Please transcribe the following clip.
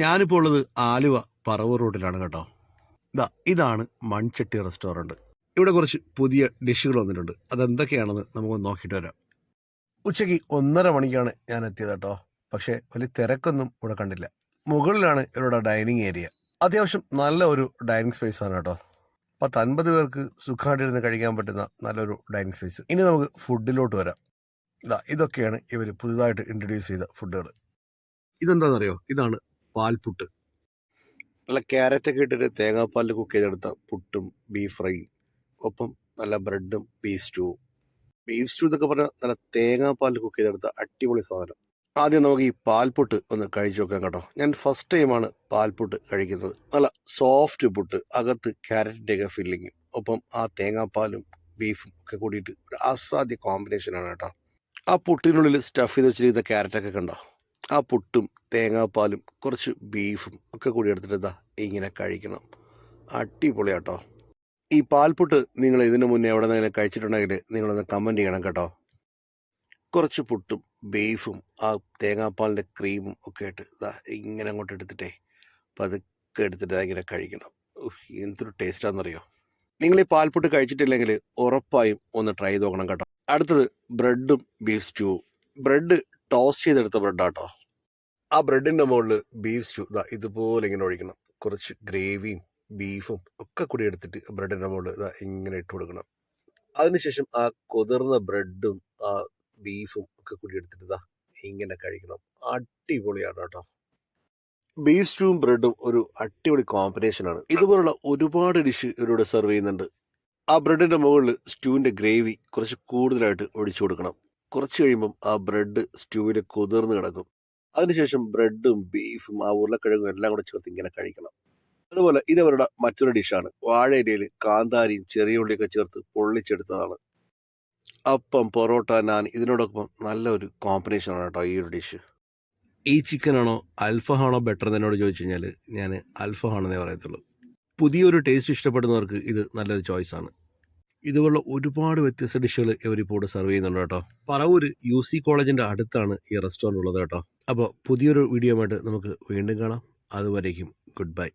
ഞാനിപ്പോൾ ഉള്ളത് ആലുവ പറവൂർ റോഡിലാണ് കേട്ടോ. ഇതാ ഇതാണ് മൺചട്ടി റെസ്റ്റോറന്റ് ഇവിടെ കുറച്ച് പുതിയ ഡിഷുകൾ വന്നിട്ടുണ്ട്. അതെന്തൊക്കെയാണെന്ന് നമുക്ക് നോക്കിയിട്ട് വരാം. ഉച്ചയ്ക്ക് ഒന്നര മണിക്കാണ് ഞാൻ എത്തിയത് കേട്ടോ. പക്ഷേ വലിയ തിരക്കൊന്നും ഇവിടെ കണ്ടില്ല. മുകളിലാണ് ഇവരുടെ ഡൈനിങ് ഏരിയ. അത്യാവശ്യം നല്ല ഒരു ഡൈനിങ് സ്പേസ് ആണ് കേട്ടോ. പത്തൻപത് പേർക്ക് സുഖമായിട്ടിരുന്ന് കഴിക്കാൻ പറ്റുന്ന നല്ലൊരു ഡൈനിങ് സ്പേസ്. ഇനി നമുക്ക് ഫുഡിലോട്ട് വരാം. ഇതാ ഇതൊക്കെയാണ് ഇവർ പുതുതായിട്ട് ഇൻട്രൊഡ്യൂസ് ചെയ്ത ഫുഡുകൾ ഇതെന്താണെന്നറിയോ? ഇതാണ് പാൽപുട്ട്. നല്ല ക്യാരറ്റൊക്കെ ഇട്ടിട്ട് തേങ്ങാപ്പാലിൽ കുക്ക് ചെയ്തെടുത്ത പുട്ടും ബീഫ് ഫ്രൈയും ഒപ്പം നല്ല ബ്രെഡും ബീഫ് സ്റ്റൂവും. ബീഫ് സ്റ്റൂ എന്നൊക്കെ പറഞ്ഞാൽ നല്ല തേങ്ങാപ്പാലിൽ കുക്ക് ചെയ്തെടുത്ത അടിപൊളി സാധനം. ആദ്യം നമുക്ക് ഈ പാൽപുട്ട് ഒന്ന് കഴിച്ചു നോക്കാം കേട്ടോ. ഞാൻ ഫസ്റ്റ് ടൈമാണ് പാൽപുട്ട് കഴിക്കുന്നത്. നല്ല സോഫ്റ്റ് പുട്ട് അകത്ത് ക്യാരറ്റിന്റെയൊക്കെ ഫില്ലിങ്ങും ഒപ്പം ആ തേങ്ങാപ്പാലും ബീഫും ഒക്കെ കൂടിയിട്ട് ഒരു അസാധ്യ കോമ്പിനേഷനാണ് കേട്ടോ. ആ പുട്ടിനുള്ളിൽ സ്റ്റഫ് ചെയ്ത് വെച്ചിരിക്കുന്ന ക്യാരറ്റൊക്കെ കണ്ടോ? ആ പുട്ടും തേങ്ങാപ്പാലും കുറച്ച് ബീഫും ഒക്കെ കൂടി എടുത്തിട്ട് ഇതാ ഇങ്ങനെ കഴിക്കണം. അടിപൊളിയാട്ടോ. ഈ പാൽപുട്ട് നിങ്ങൾ ഇതിനു മുന്നേ എവിടെ നിന്നെങ്കിലും കഴിച്ചിട്ടുണ്ടെങ്കിൽ നിങ്ങളൊന്ന് കമന്റ് ചെയ്യണം കേട്ടോ. കുറച്ച് പുട്ടും ബീഫും ആ തേങ്ങാപ്പാലിന്റെ ക്രീമും ഒക്കെ ഇട്ട് ഇതാ ഇങ്ങനെ അങ്ങോട്ട് എടുത്തിട്ടേ പതുക്കെ എടുത്തിട്ട് ഇങ്ങനെ കഴിക്കണം. എന്തൊരു ടേസ്റ്റാണെന്നറിയോ നിങ്ങൾ ഈ പാൽപുട്ട് കഴിച്ചിട്ടില്ലെങ്കിൽ ഉറപ്പായും ഒന്ന് ട്രൈ ചെയ്ത് നോക്കണം കേട്ടോ. അടുത്തത് ബ്രെഡും ബീഫ് സ്റ്റൂവും ബ്രെഡ് ടോസ്റ്റ് ചെയ്തെടുത്ത ബ്രെഡാട്ടോ ആ ബ്രെഡിന്റെ മുകളിൽ ബീഫ് സ്റ്റൂ ഇതാ ഇതുപോലെ ഇങ്ങനെ ഒഴിക്കണം. കുറച്ച് ഗ്രേവിയും ബീഫും ഒക്കെ കൂടി എടുത്തിട്ട് ബ്രെഡിന്റെ മുകളിൽ ഇതാ ഇങ്ങനെ ഇട്ട് കൊടുക്കണം. അതിനുശേഷം ആ കുതിർന്ന ബ്രെഡും ആ ബീഫും ഒക്കെ കൂടി എടുത്തിട്ട് ഇതാ ഇങ്ങനെ കഴിക്കണം. അടിപൊളിയാണ് കേട്ടോ. ബീഫ് സ്റ്റൂവും ബ്രെഡും ഒരു അടിപൊളി കോമ്പിനേഷനാണ് ഇതുപോലുള്ള ഒരുപാട് ഡിഷ് ഇവരോട് സെർവ് ചെയ്യുന്നുണ്ട്. ആ ബ്രെഡിന്റെ മുകളിൽ സ്റ്റൂവിന്റെ ഗ്രേവി കുറച്ച് കൂടുതലായിട്ട് ഒഴിച്ചു കൊടുക്കണം. കുറച്ച് കഴിയുമ്പം ആ ബ്രെഡ് സ്റ്റൂവിൽ കുതിർന്ന് കിടക്കും. അതിനുശേഷം ബ്രെഡും ബീഫും ആ ഉരുളക്കിഴങ്ങും എല്ലാം കൂടെ ചേർത്ത് ഇങ്ങനെ കഴിക്കണം. അതുപോലെ ഇതവരുടെ മറ്റൊരു ഡിഷാണ്. വാഴയിലയിൽ കാന്താരിയും ചെറിയ ഉള്ളിയൊക്കെ ചേർത്ത് പൊള്ളിച്ചെടുത്തതാണ്. അപ്പം പൊറോട്ട നാൻ ഇതിനോടൊപ്പം നല്ലൊരു കോമ്പിനേഷനാണ് കേട്ടോ ഈ ഒരു ഡിഷ് ഈ ചിക്കനാണോ അൽഫഹാണോ ബെറ്റർ എന്ന് എന്നോട് ചോദിച്ചു കഴിഞ്ഞാൽ ഞാൻ അൽഫഹാണെന്നേ പറയത്തുള്ളൂ. പുതിയൊരു ടേസ്റ്റ് ഇഷ്ടപ്പെടുന്നവർക്ക് ഇത് നല്ലൊരു ചോയ്സാണ് ഇതുപോലുള്ള ഒരുപാട് വ്യത്യസ്ത ഡിഷുകൾ ഇവരിപ്പോൾ സെർവ് ചെയ്യുന്നുണ്ട് കേട്ടോ. പറവൂര് യു സി കോളേജിന്റെ അടുത്താണ് ഈ റെസ്റ്റോറന്റ് ഉള്ളത് കേട്ടോ. അപ്പോൾ പുതിയൊരു വീഡിയോ ആയിട്ട് നമുക്ക് വീണ്ടും കാണാം. അതുവരേക്കും ഗുഡ് ബൈ.